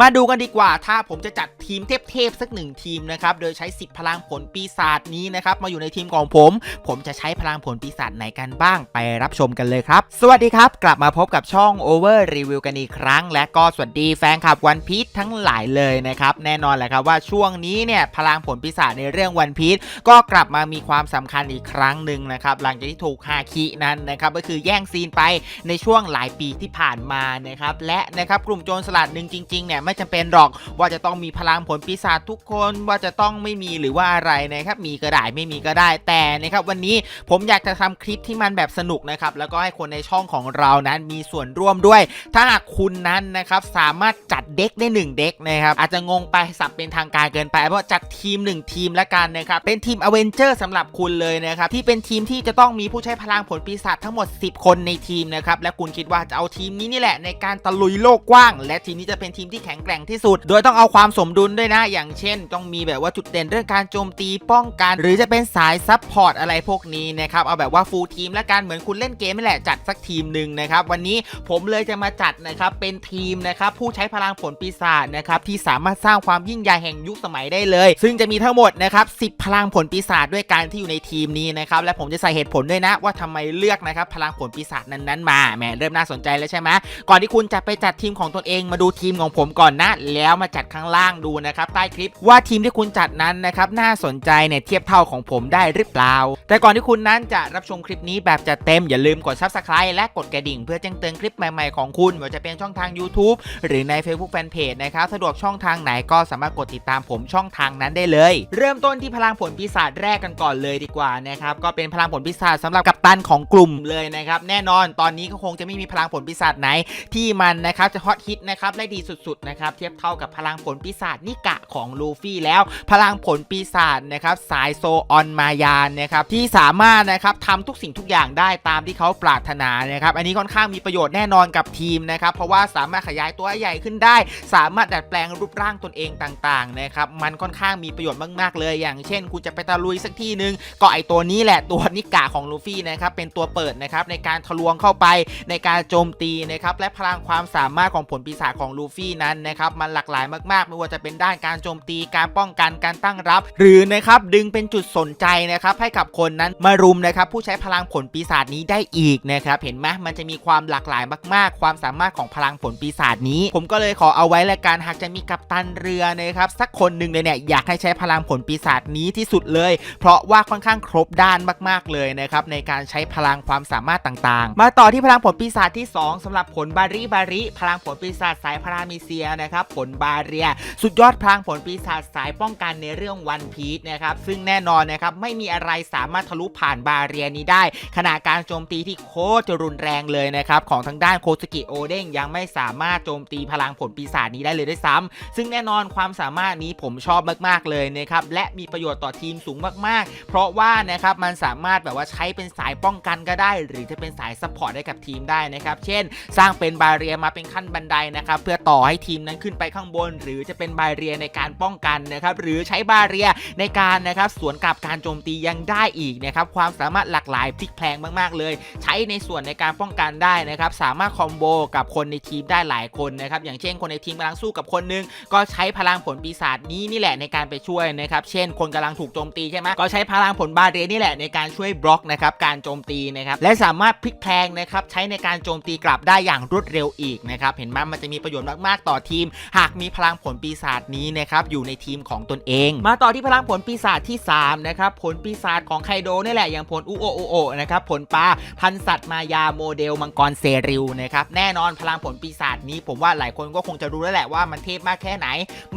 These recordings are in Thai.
มาดูกันดีกว่า ถ้าผมจะจัดทีมเทพๆสักหนึ่งทีมนะครับ โดยใช้ 10 พลังผลปีศาจนี้นะครับ มาอยู่ในทีมของผม ผมจะใช้พลังผลปีศาจไหนกันบ้างไปรับชมกันเลยครับ สวัสดีครับ กลับมาพบกับช่อง Over Review กันอีกครั้ง และก็สวัสดีแฟนคลับวันพี e ทั้งหลายเลยนะครับ แน่นอนแหละครับว่าช่วงนี้เนี่ยพลังผลปีศาจในเรื่องวันพี e ก็กลับมามีความสำคัญอีกครั้งหนึ่งนะครับหลังจากที่ถูกฮาคินั้นนะครับก็คือแย่งซีนไปในช่วงหลายปีที่ผ่านมานะครับและนะครับกลุ่มโจรสลัดหนึ่งจริงๆเนี่ยไม่จำเป็นหรอก ว่าจะต้องมีพลังผลปีศาจทุกคนว่าจะต้องไม่มีหรือว่าอะไรนะครับมีก็ได้ไม่มีก็ได้แต่นะครับวันนี้ผมอยากจะทำคลิปที่มันแบบสนุกนะครับแล้วก็ให้คนในช่องของเรานั้นมีส่วนร่วมด้วย ถ้าหากคุณนั้นนะครับสามารถจัดเด็กได้1เด็กนะครับอาจจะงงไปสับเป็นทางการเกินไปเพราะจัดทีม 1 ทีมละกันนะครับเป็นทีมอเวนเจอร์สำหรับคุณเลยนะครับที่เป็นทีมที่จะต้องมีผู้ใช้พลังผลปีศาจทั้งหมด 10 คนในทีมนะครับและคุณคิดว่าจะเอาทีมนี้นี่แหละในการตะลุยโลกกว้าง และทีมนี้จะเป็นทีมที่แข็งแกร่งที่สุด โดยต้องเอาความสมดุลด้วยนะ อย่างเช่น ต้องมีแบบว่าจุดเด่นเรื่องการโจมตีป้องกัน หรือจะเป็นสายซับพอร์ตอะไรพวกนี้นะครับ เอาแบบว่าฟูลทีมและกันเหมือนคุณเล่นเกมนี่แหละจัดสักทีมหนึ่งนะครับ วันนี้ผมเลยจะมาจัดนะครับเป็นทีมนะครับผู้ใช้พลังผลปีศาจนะครับที่สามารถสร้างความยิ่งใหญ่แห่งยุคสมัยได้เลย ซึ่งจะมีทั้งหมดนะครับ10 พลังผลปีศาจด้วยการที่อยู่ในทีมนี้นะครับและผมจะใส่เหตุผลด้วยนะ ว่าทำไมเลือกนะครับพลังผลปีศาจนั้นๆมาแหมเริ่มน่าสนใจแล้วใช่ไหมก่อนที่คุณจะไปจัดทีมของตนเองมาดูทีมของผมก่อนนะ แล้วมาจัดข้างล่างดูนะครับใต้คลิปว่าทีมที่คุณจัดนั้นนะครับน่าสนใจเนี่ยเทียบเท่าของผมได้หรือเปล่า แต่ก่อนที่คุณนั้นจะรับชมคลิปนี้แบบจัดเต็มอย่าลืมกด subscribe และกดกระดิ่งเพื่อแจ้งเตือนคลิปใหม่ๆของคุณไม่ว่าจะเป็นช่องทาง YouTube หรือใน Facebook Fanpage นะครับสะดวกช่องทางไหนก็สามารถกดติดตามผมช่องทางนั้นได้เลย เริ่มต้นที่พลังผลปีศาจแรกกันก่อนเลยดีกว่านะครับก็เป็นพลังผลปีศาจสำหรับกัปตันของกลุ่มเลยนะครับแน่นอนตอนนี้ก็คงจะไม่มีพลังผลปีศาจไหน ที่มันนะครับจะฮอตฮิตนะครับได้ดีสุดนะครับเทียบเท่ากับพลังผลปีศาจนิกะของลูฟี่แล้ว พลังผลปีศาจนะครับสายโซออนมายานนะครับที่สามารถนะครับทำทุกสิ่งทุกอย่างได้ตามที่เขาปรารถนานะครับอันนี้ค่อนข้างมีประโยชน์แน่นอนกับทีมนะครับเพราะว่าสามารถขยายตัวให้ใหญ่ขึ้นได้ สามารถดัดแปลงรูปร่างตนเองต่างๆนะครับมันค่อนข้างมีประโยชน์มากๆเลย อย่างเช่น คุณจะไปตะลุยสักที่หนึ่งก็ไอตัวนี้แหละตัวนิกะของลูฟี่นะครับเป็นตัวเปิดนะครับในการทะลวงเข้าไปในการโจมตีนะครับและพลังความสามารถของผลปีศาจของลูฟี่นั้นนะครับมันหลากหลายมากๆ ไม่ว่าจะเป็นด้านการโจมตีการป้องกันการตั้งรับ หรือนะครับดึงเป็นจุดสนใจนะครับให้กับคนนั้นมารุมนะครับผู้ใช้พลังผลปีศาจนี้ได้อีกนะครับเห็นไหมมันจะมีความหลากหลายมากๆ ความสามารถของพลังผลปีศาจนี้ ผมก็เลยขอเอาไว้ละกันหากจะมีกัปตันเรือนะครับสักคนหนึ่งเลยเนี่ยอยากให้ใช้พลังผลปีศาจนี้ที่สุดเลย เพราะว่าค่อนข้างครบด้านมาก ๆเลยนะครับในการใช้พลังความสามารถต่างๆ มาต่อที่พลังผลปีศาจที่ 2สำหรับผลบาริบาริพลังผลปีศาจสายพารามิเซียนะครับผลบาเรีย สุดยอดพลังผลปีศาจสายป้องกันในเรื่องวันพีชนะครับซึ่งแน่นอนนะครับไม่มีอะไรสามารถทะลุผ่านบาเรียนี้ได้ ขณะการโจมตีที่โคตรจะรุนแรงเลยนะครับของทางด้านโคสกิโอเด้งยังไม่สามารถโจมตีพลังผลปีศาจนี้ได้เลยด้วยซ้ำซึ่งแน่นอนความสามารถนี้ผมชอบมากๆเลยนะครับและมีประโยชน์ต่อทีมสูงมากๆ เพราะว่านะครับมันสามารถแบบว่าใช้เป็นสายป้องกันก็ได้ หรือจะเป็นสายซัพพอร์ตให้กับทีมได้นะครับเช่น สร้างเป็นบาเรียมาเป็นขั้นบันไดนะครับเพื่อต่อให้ทีมมนั้นขึ้นไปข้างบน หรือจะเป็นบาเรียในการป้องกันนะครับหรือใช้บาเรียในการนะครับสวนกลับการโจมตียังได้อีกนะครับความสามารถหลากหลายพลิกแพลงมากๆเลย ใช้ในส่วนในการป้องกันได้นะครับสามารถคอมโบกับคนในทีมได้หลายคนนะครับอย่างเช่นคนในทีมกำลังสู้กับคนหนึงก็ใช้พลังผลปีศาจนี้นี่แหละในการไปช่วยนะครับเช่น คนกำลังถูกโจมตีใช่ไหมก็ใช้พลังผลบาเรียนี่แหละในการช่วยบล็อกนะครับการโจมตีนะครับและสามารถพลิกแพลงนะครับใช้ในการโจมตีกลับได้อย่างรวดเร็วอีกนะครับเห็นไหมมันจะมีประโยชน์มากๆต่อทีม หากมีพลังผลปีศาจนี้นะครับอยู่ในทีมของตนเอง มาต่อที่พลังผลปีศาจที่3นะครับผลปีศาจของไคโดนี่แหละอย่างผลอุโอโอโอนะครับผลปลาพันสัตว์มายาโมเดลมังกรเซริวนะครับแน่นอนพลังผลปีศาจนี้ ผมว่าหลายคนก็คงจะรู้แล้วแหละว่ามันเทพมากแค่ไหน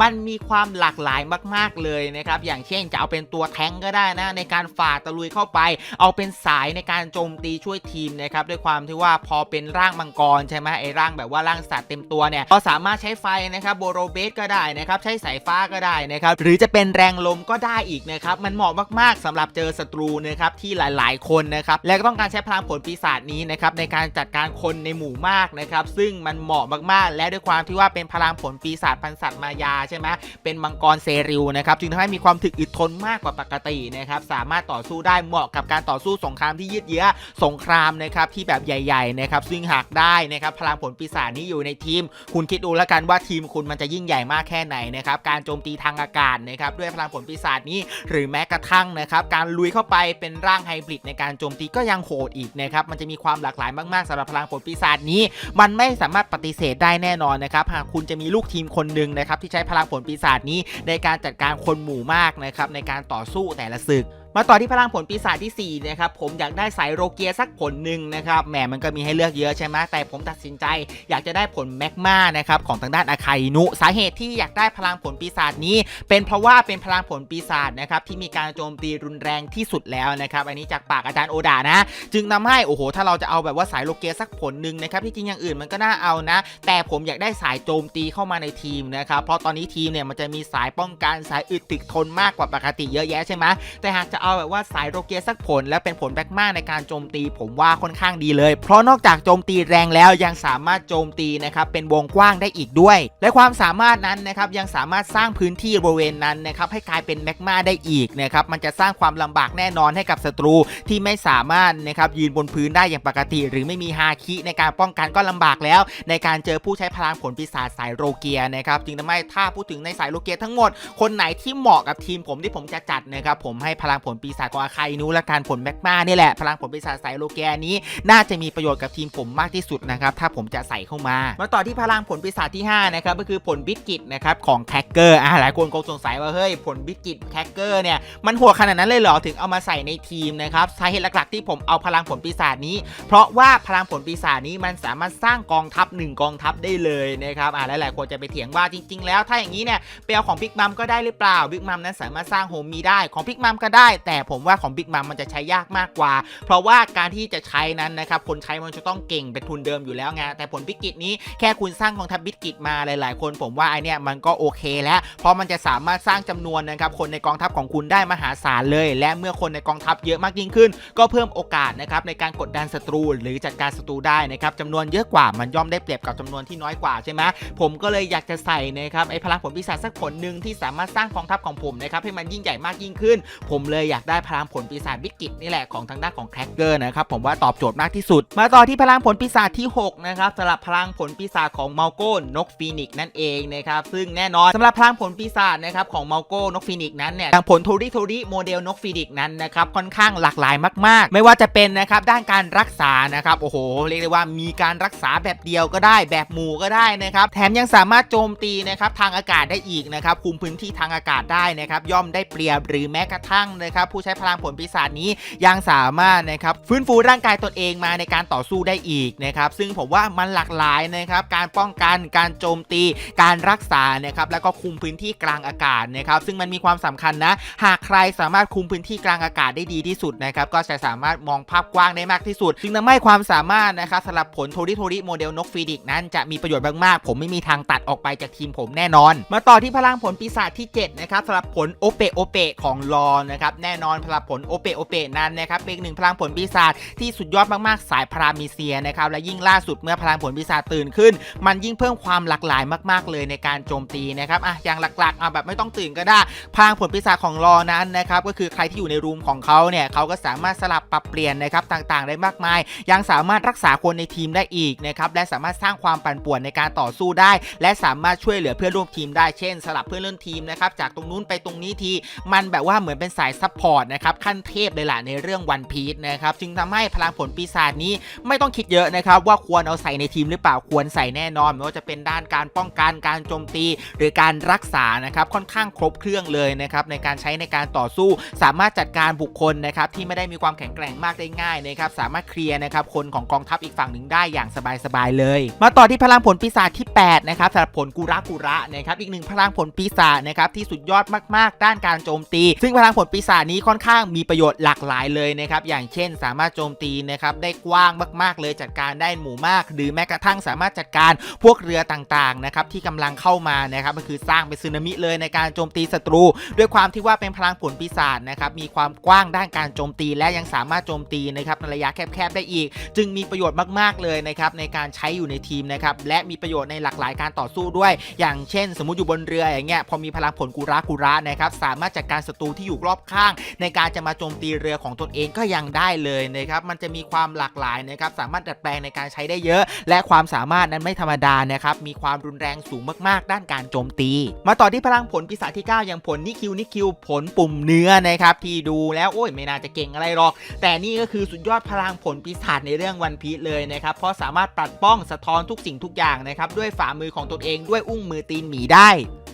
มันมีความหลากหลายมาก ๆเลยนะครับอย่างเช่นจะเอาเป็นตัวแท้งก็ได้นะในการฝ่าตะลุยเข้าไป เอาเป็นสายในการโจมตีช่วยทีมนะครับด้วยความที่ว่าพอเป็นร่างมังกรใช่ไหมไอ้ร่างแบบว่าร่างสัตว์เต็มตัวเนี่ยก็สามารถใช้ไฟนะครับโบโรเบสก็ได้นะครับใช้สายฟ้าก็ได้นะครับหรือจะเป็นแรงลมก็ได้อีกนะครับมันเหมาะมากๆสำหรับเจอศัตรูนะครับที่หลาย ๆ คนนะครับและก็ต้องการใช้พลังผลปีศาจนี้นะครับในการจัดการคนในหมู่มากนะครับซึ่งมันเหมาะมากๆ และด้วยความที่ว่าเป็นพลังผลปีศาจพันสัตว์มายาใช่ไหมเป็นมังกรเซริวนะครับจึงทำให้มีความถึกอึดทนมากกว่าปกตินะครับสามารถต่อสู้ได้เหมาะกับการต่อสู้สงครามที่ยืดเยื้อสงครามนะครับที่แบบใหญ่ ๆ นะครับซึ่งหากได้นะครับพลังผลปีศาจนี้อยู่ในทีม คุณคิดดูแล้วกันว่าทีมคุณมันจะยิ่งใหญ่มากแค่ไหนนะครับการโจมตีทางอากาศนะครับด้วยพลังผลปีศาจนี้ หรือแม้กระทั่งนะครับการลุยเข้าไปเป็นร่างไฮบริดในการโจมตีก็ยังโหดอีกนะครับมันจะมีความหลากหลายมากๆสำหรับพลังผลปีศาจนี้ มันไม่สามารถปฏิเสธได้แน่นอนนะครับหากคุณจะมีลูกทีมคนหนึ่งนะครับที่ใช้พลังผลปีศาจนี้ในการจัดการคนหมู่มากนะครับในการต่อสู้แต่ละศึก มาต่อที่พลังผลปีศาจที่ 4 นะครับ ผมอยากได้สายโรเกียสักผลหนึ่งนะครับ แหมมันก็มีให้เลือกเยอะใช่ไหมแต่ผมตัดสินใจ อยากจะได้ผลแมกมานะครับ ของทางด้านอาคาอินุ สาเหตุที่อยากได้พลังผลปีศาจนี้ เป็นเพราะว่าเป็นพลังผลปีศาจนะครับที่มีการโจมตีรุนแรงที่สุดแล้วนะครับ อันนี้จากปากอาจารย์โอดานะ จึงนำให้โอ้โห ถ้าเราจะเอาแบบว่าสายโลเกียสักผลหนึ่งนะครับ ที่จริงอย่างอื่นมันก็น่าเอานะ แต่ผมอยากได้สายโจมตีเข้ามาในทีมนะครับ เพราะตอนนี้ทีมเนี่ยมันจะมีสายป้องกันสายอึดถึกทนมากกว่าปกติเยอะแยะใช่ไหมแต่หากจะเอาแบบว่าสายโลเกียสักผล และเป็นผลแบกมากในการโจมตีผมว่าค่อนข้างดีเลย เพราะนอกจากโจมตีแรงแล้วยังสามารถโจมตีนะครับเป็นวงกว้างได้อีกด้วย และความสามารถนั้นนะครับยังสามารถสร้างพื้นที่บริเวณนั้นนะครับให้กลายเป็นแมกมาได้อีกนะครับมันจะสร้างความลำบากแน่นอนให้กับศัตรูที่ไม่สามารถนะครับยืนบนพื้นได้อย่างปกติ หรือไม่มีฮาคิในการป้องกันก็ลำบากแล้ว ในการเจอผู้ใช้พลังผลปีศาจสายโรเกียนะครับจึงทำให้ถ้าพูดถึงในสายโรเกียทั้งหมด คนไหนที่เหมาะกับทีมผมที่ผมจะจัดนะครับผมให้พลังผลลปีศาจของอาคาอินุและการผลแมกมานี่แหละ พลังผลปีศาจสายโรเกียนี้ น่าจะมีประโยชน์กับทีมผมมากที่สุดนะครับ ถ้าผมจะใส่เข้ามา มาต่อที่พลังผลปีศาจที่5นะครับก็คือผลบิสกิตนะครับของแคคเกอร์อ่าหลายคนคงสงสัยว่าเฮ้ยผลบิสกิตแคคเกอร์เนี่ยมันโหดขนาดนั้นเลยเหรอถึงเอามาใส่ในทีมนะครับสาเหตุหลักๆที่ผมเอาพลังผลปีศาจนี้ เพราะว่าพลังผลปีศาจนี้มันสามารถสร้างกองทัพหนึ่งกองทัพได้เลยนะครับอ่าหลายๆคนจะไปเถียงว่าจริง ๆ แล้วถ้าอย่างนี้เนี่ยไปเอาของบิ๊กมัมก็ได้หรือเปล่าบิ๊กมัมนั้นสามารถสร้างโฮมมีได้ของบิ๊กมัมก็ได้แต่ผมว่าของบิ๊กมัมมันจะใช้ยากมากกว่า เพราะว่าการที่จะใช้นั้นนะครับคนใช้มันจะต้องเก่งเป็นทุนเดิมอยู่แล้วไงแต่ผลบิกิตนี้แค่คุณสร้างกองทัพบิกิตมาหลาย ๆ คนผมว่าไอเนี้ยมันก็โอเคแล้ว เพราะมันจะสามารถสร้างจำนวนนะครับคนในกองทัพของคุณได้มหาศาลเลย และเมื่อคนในกองทัพเยอะมากยิ่งขึ้น ก็เพิ่มโอกาสนะครับในการกดดันศัตรู หรือจัดการศัตรูได้นะครับจำนวนเยอะกว่ามันย่อมได้เปรียบกับจำนวนที่น้อยกว่าใช่ไหมผมก็เลยอยากจะใส่นะครับไอพลังผลปีศาจสักผลหนึ่งที่สามารถสร้างกองทัพของผมนะครับให้มันยิ่งใหญ่มากยิ่งขึ้น ผมเลยอยากได้พลังผลปีศาจบิกิตนี่แหละของทางด้านของแคคเกอร์นะครับผมว่าตอบโจทย์มากที่สุด มาต่อที่พลังผลปีศาจที่ 6 นะครับสำหรับพลังผลปีศาจของเมาโก้นกฟีนิกนั่นเองนะครับซึ่งแน่นอนสำหรับพลังผลปีศาจนะครับของเมาโก้นกฟีนิกนั้นเนี่ยอย่างผลโทริโทริโมเดลนกฟีนิกนั้นนะครับค่อนข้างหลากหลายมาก ๆ ไม่ว่าจะเป็นนะครับด้านการรักษานะครับโอ้โหเรียกได้ว่ามีการรักษาแบบเดียวก็ได้ แบบหมู่ก็ได้นะครับแถมยังสามารถโจมตีนะครับทางอากาศได้อีกนะครับคุมพื้นที่ทางอากาศได้นะครับย่อมได้เปรียบหรือแม้กระทั่งนะครับผู้ใช้พลังผลปีศาจนี้ยังสามารถนะครับฟื้นฟูร่างกายตนเองมาในการต่อสู้ได้อีกนะครับซึ่งผมว่ามันหลากหลายนะครับการป้องกันการโจมตี การรักษานะครับแล้วก็คุมพื้นที่กลางอากาศนะครับซึ่งมันมีความสำคัญนะหากใครสามารถคุมพื้นที่กลางอากาศได้ดีที่สุดนะครับก็จะสามารถมองภาพกว้างได้มากที่สุดจึงทำให้ความสามารถนะครับสำหรับผลโทริโทริโมเดลนกฟีดิกนั้นจะมีประโยชน์มากๆ ผมไม่มีทางตัดออกไปจากทีมผมแน่นอน มาต่อที่พลังผลปีศาจที่7นะครับสำหรับผลโอเปโอเปของลอนะครับแน่นอนพลังผลโอเปโอเปนั้นนะครับเป็นหนึ่งพลังผลปีศาจที่สุดยอดมากๆ สายพรามิเซียนะครับและยิ่งล่าสุดเมื่อพลังผลปีศาจตื่นขึ้น มันยิ่งเพิ่มความหลากหลายมาก ๆ เลยในการโจมตีนะครับอะอย่างหลักๆเอาแบบไม่ต้องตื่นก็ได้ พลังผลปีศาจของลอนั้นนะครับก็คือใครที่อยู่ในรูมของเขาเนี่ยเขาก็สามารถสลับปรับเปลี่ยนนะครับต่างๆ ได้มากมาย ยังสามารถรักษาคนในทีมได้อีกนะครับและสามารถสร้างความปั่นป่วนในการต่อสู้ได้ และสามารถช่วยเหลือเพื่อนร่วมทีมได้เช่น สลับเพื่อนร่วมทีมนะครับจากตรงนู้นไปตรงนี้ทีมันแบบว่าเหมือนเป็นสายซัพพอร์ตนะครับขั้นเทพเลยล่ะในเรื่องวันพีชนะครับจึงทำให้พลังผลปีศาจนี้ไม่ต้องคิดเยอะนะครับว่าควรเอาใส่ในทีมหรือเปล่าควรใส่แน่นอนไม่ว่าจะเป็นด้านการป้องกันการโจมตี หรือการรักษานะครับค่อนข้างครบเครื่องเลยนะครับในการใช้ในการต่อสู้สามารถจัดการบุคคลนะครับที่ไม่ได้มีความแข็งแกร่งมากได้ง่ายนะครับสามารถเคลียร์นะครับคนของกองทัพอีกฝั่งหนึ่งได้อย่างสบายๆเลย มาต่อที่พลังผลปีศาจที่8นะครับสำหรับผลกุระกุระนะครับอีกหนึ่งพลังผลปีศาจนะครับที่สุดยอดมากๆ ด้านการโจมตี ซึ่งพลังผลปีศาจนี้ค่อนข้างมีประโยชน์หลากหลายเลยนะครับ อย่างเช่นสามารถโจมตีนะครับได้กว้างมากๆเลยจัดการได้หมู่มาก หรือแม้กระทั่งสามารถจัดการพวกเรือต่างๆนะครับที่กำลังเข้ามานะครับมันคือสร้างเป็นสึนามิเลยในการโจมตีศัตรู ด้วยความที่ว่าเป็นพลังผลปีศาจนะครับมีความกว้างด้านการโจมตี และยังสามารถโจมตีนะครับในระยะแคบๆได้อีก จึงมีประโยชน์มากๆเลยนะครับในการใช้อยู่ในทีมนะครับและมีประโยชน์ในหลากหลายการต่อสู้ด้วย อย่างเช่น สมมติอยู่บนเรืออย่างเงี้ยพอมีพลังผลกุระกุระนะครับสามารถจัดการศัตรูที่อยู่รอบข้างางในการจะมาโจมตีเรือของตนเองก็ยังได้เลยนะครับมันจะมีความหลากหลายนะครับสามารถดัดแปลงในการใช้ได้เยอะ และความสามารถนั้นไม่ธรรมดานะครับมีความรุนแรงสูงมากๆ ด้านการโจมตี มาต่อที่พลังผลปีศาจที่ 9 อย่างผลนิคิวนิคิวผลปุ่มเนื้อนะครับที่ดูแล้วโอ้ยไม่น่าจะเก่งอะไรหรอก แต่นี่ก็คือสุดยอดพลังผลปีศาจในเรื่องวันพีเลยนะครับเพราะสามารถปัดป้องสะท้อนทุกสิ่งทุกอย่างนะครับด้วยฝ่ามือของตนเองด้วยอุ้งมือตีนหมีได้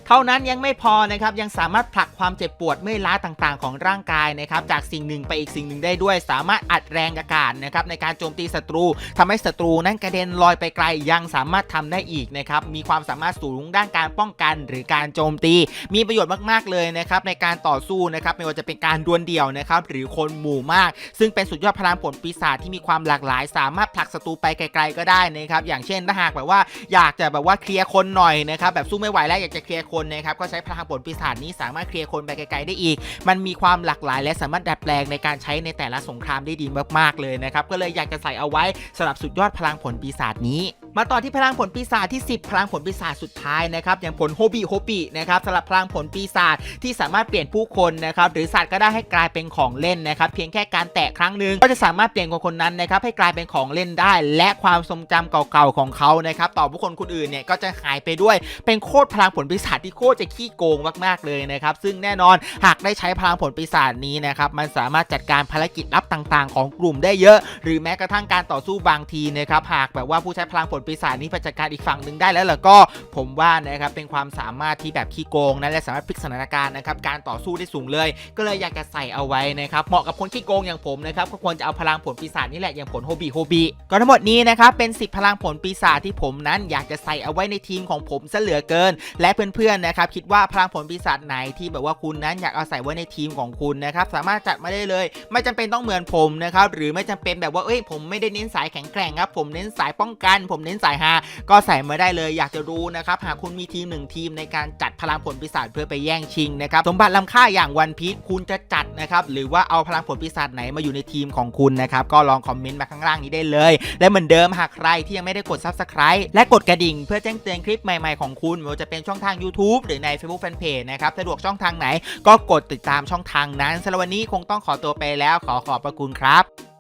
เท่านั้นยังไม่พอนะครับยังสามารถผลักความเจ็บปวดเมื่อยล้าต่างๆ ของร่างกายนะครับจากสิ่งหนึ่งไปอีกสิ่งหนึ่งได้ด้วย สามารถอัดแรงอากาศนะครับในการโจมตีศัตรูทำให้ศัตรูนั้นกระเด็นลอยไปไกลยังสามารถทำได้อีกนะครับมีความสามารถสูงด้านการป้องกันหรือการโจมตี มีประโยชน์มากๆเลยนะครับในการต่อสู้นะครับไม่ว่าจะเป็นการดวลเดี่ยวนะครับหรือคนหมู่มาก ซึ่งเป็นสุดยอดพลังผลปีศาจที่มีความหลากหลาย สามารถผลักศัตรูไปไกล ๆ ก็ได้นะครับอย่างเช่นถ้าหากแบบว่าอยากจะแบบว่าเคลียร์คนหน่อยนะครับแบบสู้ไม่ไหวแล้วอยากจะเคลียร์คนนะครับก็ใช้พลังผลปีศาจนี้สามารถเคลียร์คนไปไกลๆได้อีก มันมีความหลากหลาย และสามารถดัดแปลงในการใช้ในแต่ละสงครามได้ดีมากๆเลยนะครับก็เลยอยากจะใส่เอาไว้สำหรับสุดยอดพลังผลปีศาจนี้ มาต่อที่พลังผลปีศาจที่ 10 พลังผลปีศาจสุดท้ายนะครับอย่างผลโฮบิโฮบินะครับสำหรับพลังผลปีศาจที่สามารถเปลี่ยนผู้คนนะครับหรือสัตว์ก็ได้ให้กลายเป็นของเล่นนะครับเพียงแค่การแตะครั้งหนึ่งก็จะสามารถเปลี่ยนคนคนนั้นนะครับให้กลายเป็นของเล่นได้ และความทรงจำเก่าๆของเขานะครับต่อผู้คนคนอื่นเนี่ยก็จะหายไปด้วยเป็นโคตรพลังผลปีศาจที่โคตรจะขี้โกงมากๆเลยนะครับซึ่งแน่นอนหากได้ใช้พลังผลปีศาจนี้นะครับมันสามารถจัดการภารกิจลับต่างๆ ของกลุ่มได้เยอะ หรือแม้กระทั่งการต่อสู้บางทีนะครับหากแบบว่าผู้ใช้พลังผลปีศาจนี้ไปจัดการอีกฝั่งหนึ่งได้แล้วล่ะก็ผมว่านะครับเป็นความสามารถที่แบบขี้โกงนะและสามารถพลิกสถานการณ์นะครับการต่อสู้ได้สูงเลย ก็เลยอยากจะใส่เอาไว้นะครับเหมาะกับคนขี้โกงอย่างผมนะครับก็ควรจะเอาพลังผลปีศาจนี่แหละอย่างผลโฮบิโฮบิก็ทั้งหมดนี้นะครับเป็น 10 พลังผลปีศาจที่ผมนั้นอยากจะใส่เอาไว้ในทีมของผมซะเหลือเกิน และเพื่อนๆนะครับคิดว่าพลังผลปีศาจไหนที่แบบว่าคุณนั้นอยากเอาใส่ไว้ในทีมของคุณนะครับสามารถจัดมาได้เลย ไม่จำเป็นต้องเหมือนผมนะครับหรือไม่จำเป็นแบบว่าเอ้ยผมไม่ได้เน้นสายแข็งแกร่งครับผมเน้นสายป้องกัน ผมเน้นสายฮาก็ใส่มาได้เลยอยากจะรู้นะครับหากคุณมีทีมหนึ่งทีมในการจัดพลังผลปีศาจเพื่อไปแย่งชิงนะครับสมบัติล้ำค่าอย่างวันพีชคุณจะจัดนะครับหรือว่าเอาพลังผลปีศาจไหนมาอยู่ในทีมของคุณนะครับก็ลองคอมเมนต์มาข้างล่างนี้ได้เลย และเหมือนเดิมหากใครที่ยังไม่ได้กด subscribe และกดกระดิ่งเพื่อแจ้งเตือนคลิปใหม่ๆของคุณไม่ว่าจะเป็นช่องทาง YouTube หรือใน Facebook Fanpage นะครับสะดวกช่องทางไหน ก็กดติดตามช่องทางนั้นสำหรับวันนี้คงต้องขอตัวไปแล้วขอขอบพระคุณครับ